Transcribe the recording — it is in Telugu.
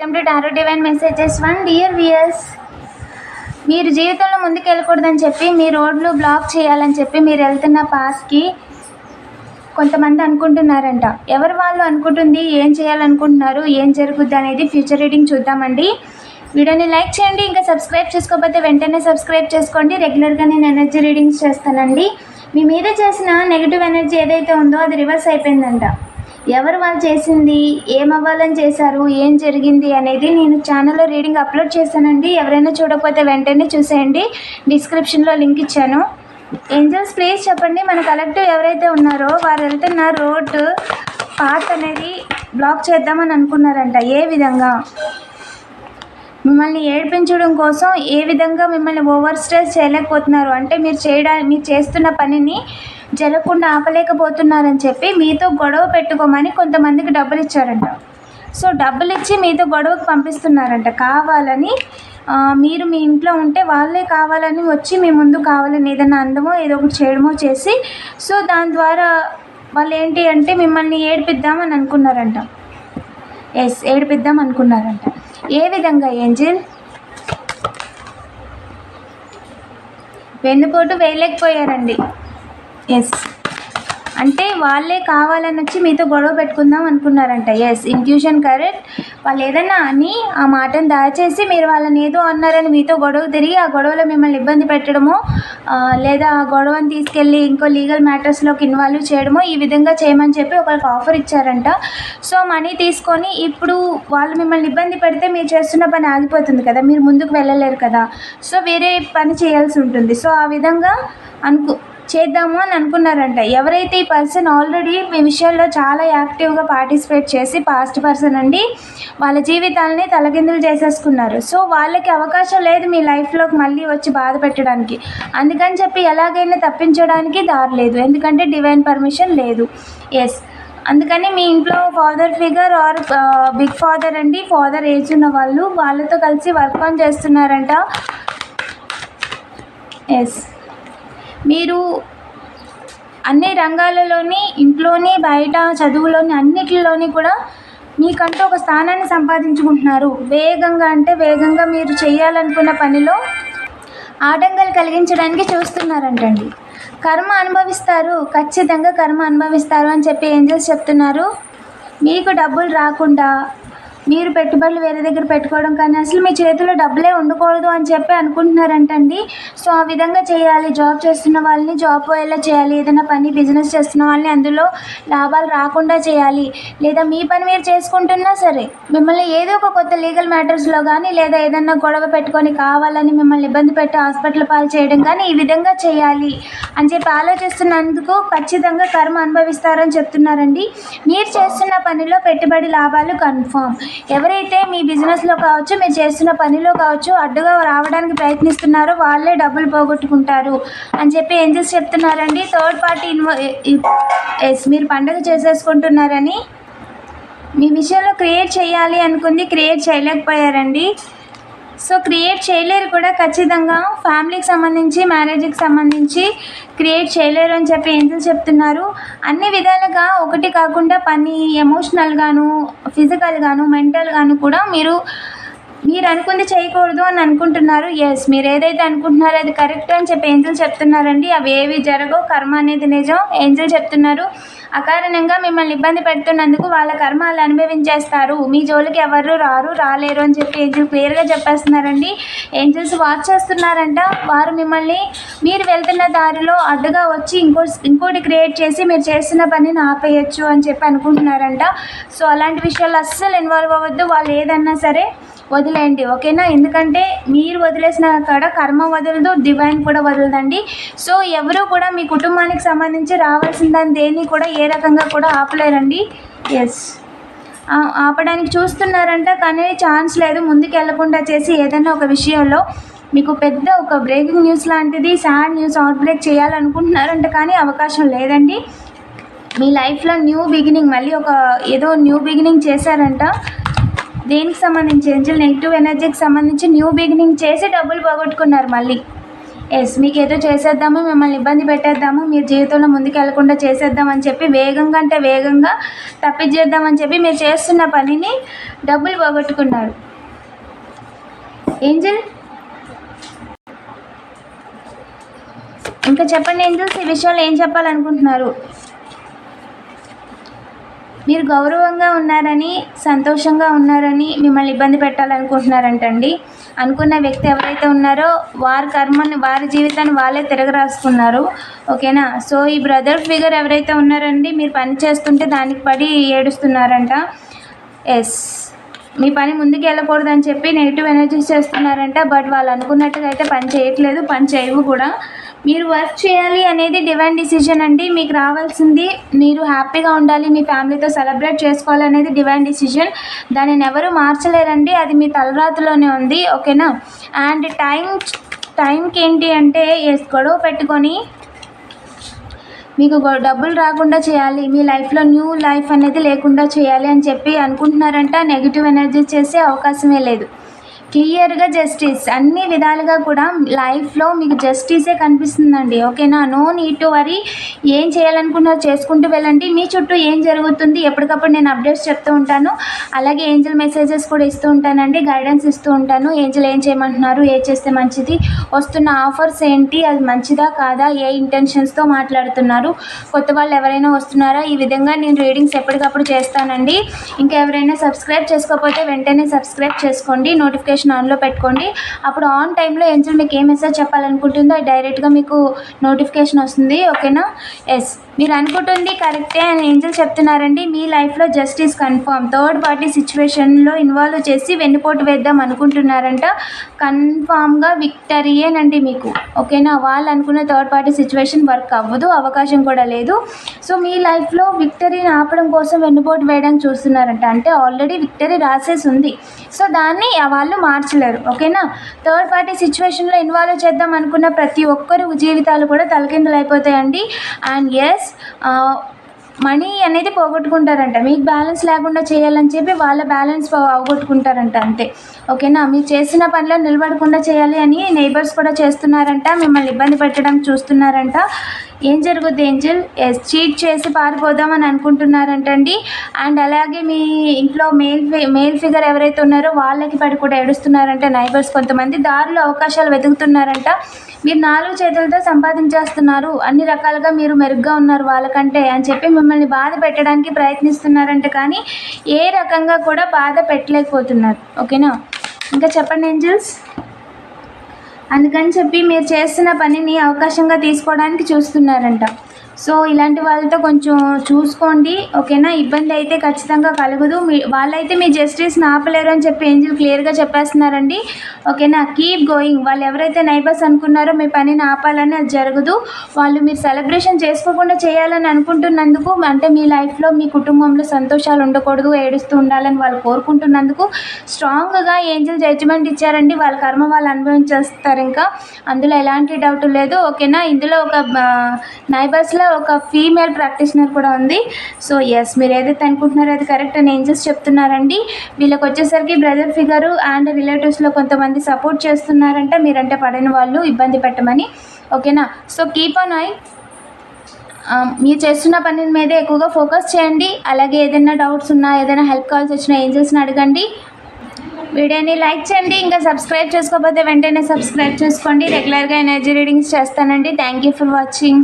Welcome to tarot divine messages one dear viewers మీరు జీవితంలో ముందుకు వెళ్ళకూడదని చెప్పి మీ రోడ్లు బ్లాక్ చేయాలని చెప్పి మీరు వెళ్తున్న పాస్కి కొంతమంది అనుకుంటున్నారంట. ఎవరు వాళ్ళు అనుకుంటుంది ఏం చేయాలనుకుంటున్నారు ఏం జరుగుద్ది అనేది ఫ్యూచర్ రీడింగ్ చూద్దామండి. వీడియోని లైక్ చేయండి ఇంకా సబ్స్క్రైబ్ చేసుకోకపోతే వెంటనే సబ్స్క్రైబ్ చేసుకోండి. రెగ్యులర్గా నేను ఎనర్జీ రీడింగ్స్ చేస్తానండి. మీ మీద చేసిన నెగిటివ్ ఎనర్జీ ఏదైతే ఉందో అది రివర్స్ అయిపోయిందంట. ఎవరు వాళ్ళు చేసింది? ఏమవ్వాలని చేశారు? ఏం జరిగింది అనేది నేను ఛానల్లో రీడింగ్ అప్లోడ్ చేశానండి. ఎవరైనా చూడకపోతే వెంటనే చూసేయండి. డిస్క్రిప్షన్లో లింక్ ఇచ్చాను. ఏంజల్స్ ప్లీజ్ చెప్పండి. మన కలెక్టివ్ ఎవరైతే ఉన్నారో వారు వెళ్తున్న రోడ్ పాత్ అనేది బ్లాక్ చేద్దామని అనుకున్నారంట. ఏ విధంగా? మిమ్మల్ని ఏడిపించడం కోసం ఏ విధంగా మిమ్మల్ని ఓవర్ స్ట్రెస్ చేయలేకపోతున్నారు? అంటే మీరు చేయడా మీరు చేస్తున్న పనిని జరగకుండా ఆపలేకపోతున్నారని చెప్పి మీతో గొడవ పెట్టుకోమని కొంతమందికి డబ్బులు ఇచ్చారంట. సో డబ్బులు ఇచ్చి మీతో గొడవకు పంపిస్తున్నారంట. కావాలని మీరు మీ ఇంట్లో ఉంటే వాళ్ళే కావాలని వచ్చి మీ ముందు కావాలని ఏదైనా అందమో ఏదో ఒకటి చేయడమో చేసి సో దాని ద్వారా వాళ్ళు ఏంటి అంటే మిమ్మల్ని ఏడిపిద్దామని అనుకున్నారంట. ఎస్ ఏడిపిద్దాం అనుకున్నారంట. ఏ విధంగా ఏంజిల్? వెన్నుపోటు వేయలేకపోయారండి. ఎస్ అంటే వాళ్ళే కావాలని వచ్చి మీతో గొడవ పెట్టుకుందాం అనుకున్నారంట. ఎస్ ఇంట్యూషన్ కరెక్ట్ వాళ్ళు ఏదన్నా అని ఆ మాటను దయచేసి మీరు వాళ్ళని ఏదో అన్నారని మీతో గొడవ తిరిగి ఆ గొడవలో మిమ్మల్ని ఇబ్బంది పెట్టడమో లేదా ఆ గొడవని తీసుకెళ్ళి ఇంకో లీగల్ మ్యాటర్స్లోకి ఇన్వాల్వ్ చేయడము ఈ విధంగా చేయమని చెప్పి ఒకరికి ఆఫర్ ఇచ్చారంట. సో మనీ తీసుకొని ఇప్పుడు వాళ్ళు మిమ్మల్ని ఇబ్బంది పెడితే మీరు చేస్తున్న పని ఆగిపోతుంది కదా మీరు ముందుకు వెళ్ళలేరు కదా. సో వేరే పని చేయాల్సి ఉంటుంది. సో ఆ విధంగా అనుకు చేద్దాము అని అనుకున్నారంట. ఎవరైతే ఈ పర్సన్ ఆల్రెడీ మీ విషయంలో చాలా యాక్టివ్గా పార్టిసిపేట్ చేసి పాస్ట్ పర్సన్ అండి వాళ్ళ జీవితాలని తలకిందులు చేసేసుకున్నారు. సో వాళ్ళకి అవకాశం లేదు మీ లైఫ్లోకి మళ్ళీ వచ్చి బాధ పెట్టడానికి. అందుకని చెప్పి ఎలాగైనా తప్పించడానికి దారి లేదు. ఎందుకంటే డివైన్ పర్మిషన్ లేదు. ఎస్ అందుకని మీ ఇంట్లో father figure or big father అండి. ఫాదర్ ఏజ్ ఉన్న వాళ్ళు వాళ్ళతో కలిసి వర్క్ ఆన్ చేస్తున్నారంట. ఎస్ మీరు అన్ని రంగాలలోని ఇంట్లోని బయట చదువులోని అన్నిటిలోని కూడా మీకంటూ ఒక స్థానాన్ని సంపాదించుకుంటున్నారు. వేగంగా అంటే వేగంగా మీరు చేయాలనుకున్న పనిలో ఆటంకాలు కలిగించడానికి చూస్తున్నారంటండి. కర్మ అనుభవిస్తారు. ఖచ్చితంగా కర్మ అనుభవిస్తారు అని చెప్పి ఏంజల్స్ చెప్తున్నారు. మీకు డబ్బులు రాకుండా మీరు పెట్టుబడులు వేరే దగ్గర పెట్టుకోవడం కానీ అసలు మీ చేతిలో డబ్బులే ఉండకూడదు అని చెప్పి అనుకుంటున్నారంటండి. సో ఆ విధంగా చేయాలి. జాబ్ చేస్తున్న వాళ్ళని జాబ్ పోయేలా చేయాలి. ఏదైనా పని బిజినెస్ చేస్తున్న వాళ్ళని అందులో లాభాలు రాకుండా చేయాలి. లేదా మీ పని మీరు చేసుకుంటున్నా సరే మిమ్మల్ని ఏదో ఒక కొత్త లీగల్ మ్యాటర్స్లో కానీ లేదా ఏదైనా గొడవ పెట్టుకొని కావాలని మిమ్మల్ని ఇబ్బంది పెట్టి హాస్పిటల్ పాలు చేయడం కానీ ఈ విధంగా చేయాలి అని చెప్పి ఆలోచిస్తున్నందుకు ఖచ్చితంగా కర్మ అనుభవిస్తారని చెప్తున్నారండి. మీరు చేస్తున్న పనిలో పెట్టుబడి లాభాలు కన్ఫామ్. ఎవరైతే మీ బిజినెస్లో కావచ్చు మీరు చేస్తున్న పనిలో కావచ్చు అడ్డుగా రావడానికి ప్రయత్నిస్తున్నారో వాళ్ళే డబ్బులు పోగొట్టుకుంటారు అని చెప్పి ఏంజల్స్ చెప్తున్నారండి. థర్డ్ పార్టీ ఇన్వా ఎస్ మీరు పండుగ చేసేసుకుంటున్నారని మీ విషయంలో క్రియేట్ చేయాలి అనుకుంది క్రియేట్ చేయలేకపోయారండి. సో క్రియేట్ చేయలేరు కూడా ఖచ్చితంగా. ఫ్యామిలీకి సంబంధించి మ్యారేజ్కి సంబంధించి క్రియేట్ చేయలేరు అని చెప్పి ఏంజల్ చెప్తున్నారు. అన్ని విధాలుగా ఒకటి కాకుండా పని ఎమోషనల్గాను ఫిజికల్గాను మెంటల్గాను కూడా మీరు మీరు అనుకుంది చేయకూడదు అని అనుకుంటున్నారు. ఎస్ మీరు ఏదైతే అనుకుంటున్నారో అది కరెక్ట్ అని చెప్పి ఏంజల్ చెప్తున్నారండి. అవి ఏవి జరగవు. కర్మ అనేది నిజం. ఏంజల్ చెప్తున్నారు. అకారణంగా మిమ్మల్ని ఇబ్బంది పెడుతున్నందుకు వాళ్ళ కర్మ వాళ్ళు అనుభవించేస్తారు. మీ జోలికి ఎవరు రారు రాలేరు అని చెప్పి ఏంజల్ క్లియర్గా చెప్పేస్తున్నారండి. ఏంజల్స్ వాచ్ చేస్తున్నారంట. వారు మిమ్మల్ని మీరు వెళ్తున్న దారిలో అడ్డుగా వచ్చి ఇంకో ఇంకోటి క్రియేట్ చేసి మీరు చేస్తున్న పనిని ఆపేయచ్చు అని చెప్పి అనుకుంటున్నారంట. సో అలాంటి విషయాలు అస్సలు ఇన్వాల్వ్ అవ్వద్దు. వాళ్ళు ఏదన్నా సరే వదిలేయండి ఓకేనా? ఎందుకంటే మీరు వదిలేసిన కాడ కర్మ వదలదు డివైన్ కూడా వదలదండి. సో ఎవరు కూడా మీ కుటుంబానికి సంబంధించి రావాల్సిన దాని దేన్ని కూడా ఏ రకంగా కూడా ఆపలేరండి. ఎస్ ఆపడానికి చూస్తున్నారంట కానీ ఛాన్స్ లేదు. ముందుకు వెళ్ళకుండా చేసి ఏదైనా ఒక విషయంలో మీకు పెద్ద ఒక బ్రేకింగ్ న్యూస్ లాంటిది సాడ్ న్యూస్ అవుట్ బ్రేక్ చేయాలనుకుంటున్నారంట కానీ అవకాశం లేదండి. మీ లైఫ్లో న్యూ బిగినింగ్ మళ్ళీ ఒక ఏదో న్యూ బిగినింగ్ చేశారంట. దేనికి సంబంధించి? ఏంజల్ నెగిటివ్ ఎనర్జీకి సంబంధించి న్యూ బిగినింగ్ చేసి డబ్బులు పోగొట్టుకున్నారు మళ్ళీ. ఎస్ మీకు ఏదో చేసేద్దాము మిమ్మల్ని ఇబ్బంది పెట్టేద్దాము మీరు జీవితంలో ముందుకు వెళ్ళకుండా చేసేద్దామని చెప్పి వేగంగా అంటే వేగంగా తప్పించేద్దామని చెప్పి మీరు చేస్తున్న పనిని డబ్బులు పోగొట్టుకున్నారు. ఏంజల్ ఇంకా చెప్పండి ఏంజల్స్ ఈ విషయంలో ఏం చెప్పాలనుకుంటున్నారు? మీరు గౌరవంగా ఉన్నారని సంతోషంగా ఉన్నారని మిమ్మల్ని ఇబ్బంది పెట్టాలనుకుంటున్నారంటండి. అనుకున్న వ్యక్తి ఎవరైతే ఉన్నారో వారి కర్మని వారి జీవితాన్ని వాళ్ళే తిరగరాసుకున్నారు. ఓకేనా? సో ఈ బ్రదర్ ఫిగర్ ఎవరైతే ఉన్నారండి మీరు పని చేస్తుంటే దానికి పడి ఏడుస్తున్నారంట. ఎస్. మీ పని ముందుకు వెళ్ళకూడదని చెప్పి నెగిటివ్ ఎనర్జీస్ చేస్తున్నారంట బట్ వాళ్ళు అనుకున్నట్టుగా అయితే పని చేయట్లేదు పని చేయవు కూడా. మీరు వర్క్ చేయాలి అనేది డివైన్ డిసిజన్ అండి. మీకు రావాల్సింది మీరు హ్యాపీగా ఉండాలి మీ ఫ్యామిలీతో సెలబ్రేట్ చేసుకోవాలనేది డివైన్ డిసిజన్ దానిని ఎవరు మార్చలేరండి. అది మీ తలరాతులోనే ఉంది. ఓకేనా? అండ్ టైం టైంకి ఏంటి అంటే ఎస్ గొడవ పెట్టుకొని మీకు గొ- డబ్బులు రాకుండా చేయాలి. మీ లైఫ్లో న్యూ లైఫ్ అనేది లేకుండా చేయాలి అని చెప్పి అనుకుంటున్నారంట. నెగిటివ్ ఎనర్జీ చేసే అవకాశమే లేదు. క్లియర్గా జస్టిస్ అన్ని విధాలుగా కూడా లైఫ్లో మీకు జస్టిసే కనిపిస్తుందండి. ఓకేనా? నో నీడ్ టు వరీ ఏం చేయాలనుకున్నారో చేసుకుంటూ వెళ్ళండి. మీ చుట్టూ ఏం జరుగుతుంది? ఎప్పటికప్పుడు నేను అప్డేట్స్ చెప్తూ ఉంటాను. అలాగే ఏంజల్ మెసేజెస్ కూడా ఇస్తూ ఉంటానండి. గైడెన్స్ ఇస్తూ ఉంటాను. ఏంజల్ ఏం చేయమంటున్నారు? ఏ చేస్తే మంచిది? వస్తున్న ఆఫర్స్ ఏంటి? అది మంచిదా కాదా? ఏ ఇంటెన్షన్స్తో మాట్లాడుతున్నారు? కొత్త వాళ్ళు ఎవరైనా వస్తున్నారా? ఈ విధంగా నేను రీడింగ్స్ ఎప్పటికప్పుడు చేస్తానండి. ఇంకా ఎవరైనా సబ్స్క్రైబ్ చేసుకోకపోతే వెంటనే సబ్స్క్రైబ్ చేసుకోండి. నోటిఫికేషన్ ఆన్లో పెట్టుకోండి. అప్పుడు ఆన్ టైంలో ఏంజల్ మీకు ఏ మెసేజ్ చెప్పాలనుకుంటుందో అది డైరెక్ట్గా మీకు నోటిఫికేషన్ వస్తుంది. ఓకేనా? ఎస్ మీరు అనుకుంటుంది కరెక్టే అని ఏంజల్ చెప్తున్నారండి. మీ లైఫ్లో జస్టిస్ కన్ఫర్మ్ థర్డ్ పార్టీ సిచ్యువేషన్లో ఇన్వాల్వ్ చేసి వెన్నుపోటు వేద్దాం అనుకుంటున్నారంట. కన్ఫామ్గా విక్టరీయేనండి మీకు. ఓకేనా? వాళ్ళు అనుకున్న థర్డ్ పార్టీ సిచ్యువేషన్ వర్క్ అవ్వదు అవకాశం కూడా లేదు. సో మీ లైఫ్లో విక్టరీని ఆపడం కోసం వెన్నుపోటు వేయడానికి చూస్తున్నారంట. అంటే ఆల్రెడీ విక్టరీ రాసేసి ఉంది. సో దాన్ని వాళ్ళు మార్చలేరు. ఓకేనా? థర్డ్ పార్టీ సిచ్యువేషన్లో ఇన్వాల్వ్ చేద్దాం అనుకున్న ప్రతి ఒక్కరు జీవితాలు కూడా తలకిందులు అయిపోతాయండి అండ్ ఎస్ మనీ uh, అనేది పోగొట్టుకుంటారంట. మీకు బ్యాలెన్స్ లేకుండా చేయాలని చెప్పి వాళ్ళ బ్యాలెన్స్ పోగొట్టుకుంటారంట అంతే. ఓకేనా? మీరు చేసిన పనిలో నిలబడకుండా చేయాలి అని నైబర్స్ కూడా చేస్తున్నారంట. మిమ్మల్ని ఇబ్బంది పెట్టడం చూస్తున్నారంట. ఏం జరుగుద్ది ఏంజల్? ఎస్ చీట్ చేసి పారిపోదామని అనుకుంటున్నారంటండి. అండ్ అలాగే మీ ఇంట్లో మేల్ ఫి మేల్ ఫిగర్ ఎవరైతే ఉన్నారో వాళ్ళకి పడి కూడా ఏడుస్తున్నారంట నైబర్స్ కొంతమంది. దారిలో అవకాశాలు వెతుకుతున్నారంట. మీరు నాలుగు చేతులతో సంపాదించేస్తున్నారు. అన్ని రకాలుగా మీరు మెరుగ్గా ఉన్నారు వాళ్ళకంటే అని చెప్పి మిమ్మల్ని బాధ పెట్టడానికి ప్రయత్నిస్తున్నారంట. కానీ ఏ రకంగా కూడా బాధ పెట్టలేకపోతున్నారు. ఓకేనా? ఇంకా చెప్పండి ఏంజల్స్? అందుకని చెప్పి మీరు చేస్తున్న పనిని అవకాశంగా తీసుకోవడానికి చూస్తున్నారంట. సో ఇలాంటి వాళ్ళతో కొంచెం చూసుకోండి ఓకేనా? ఇబ్బంది అయితే ఖచ్చితంగా కలగదు. మీ వాళ్ళైతే మీ జస్టిస్ని ఆపలేరు అని చెప్పి ఏంజిల్ క్లియర్గా చెప్పేస్తున్నారండి. ఓకేనా? Keep going. వాళ్ళు ఎవరైతే నైబర్స్ అనుకున్నారో మీ పనిని ఆపాలని అది జరగదు. వాళ్ళు మీరు సెలబ్రేషన్ చేసుకోకుండా చేయాలని అనుకుంటున్నందుకు అంటే మీ లైఫ్లో మీ కుటుంబంలో సంతోషాలు ఉండకూడదు ఏడుస్తూ ఉండాలని వాళ్ళు కోరుకుంటున్నందుకు స్ట్రాంగ్గా ఏంజిల్ జడ్జిమెంట్ ఇచ్చారండి. వాళ్ళ కర్మ వాళ్ళు అనుభవించేస్తారు ఇంకా. అందులో ఎలాంటి డౌట్ లేదు. ఓకేనా? ఇందులో ఒక నైబర్స్లో ఒక ఫీమేల్ ప్రాక్టీషనర్ కూడా ఉంది. సో ఎస్ మీరు ఏదైతే అనుకుంటున్నారో అది కరెక్ట్ అని ఏంజెస్ చెప్తున్నారండి. వీళ్ళకి వచ్చేసరికి బ్రదర్ ఫిగరు అండ్ రిలేటివ్స్లో కొంతమంది సపోర్ట్ చేస్తున్నారంట. మీరంటే పడని వాళ్ళు ఇబ్బంది పెట్టమని. ఓకేనా సో కీప్ ఆన్ ఐ మీరు చేస్తున్న పని మీదే ఎక్కువగా ఫోకస్ చేయండి. అలాగే ఏదైనా డౌట్స్ ఉన్నా ఏదైనా హెల్ప్ కాల్స్ వచ్చిన ఏంజల్స్ని అడగండి. వీడియోని లైక్ చేయండి. ఇంకా సబ్స్క్రైబ్ చేసుకోకపోతే వెంటనే సబ్స్క్రైబ్ చేసుకోండి. రెగ్యులర్గా ఎనర్జీ రీడింగ్స్ చేస్తానండి. Thank you for watching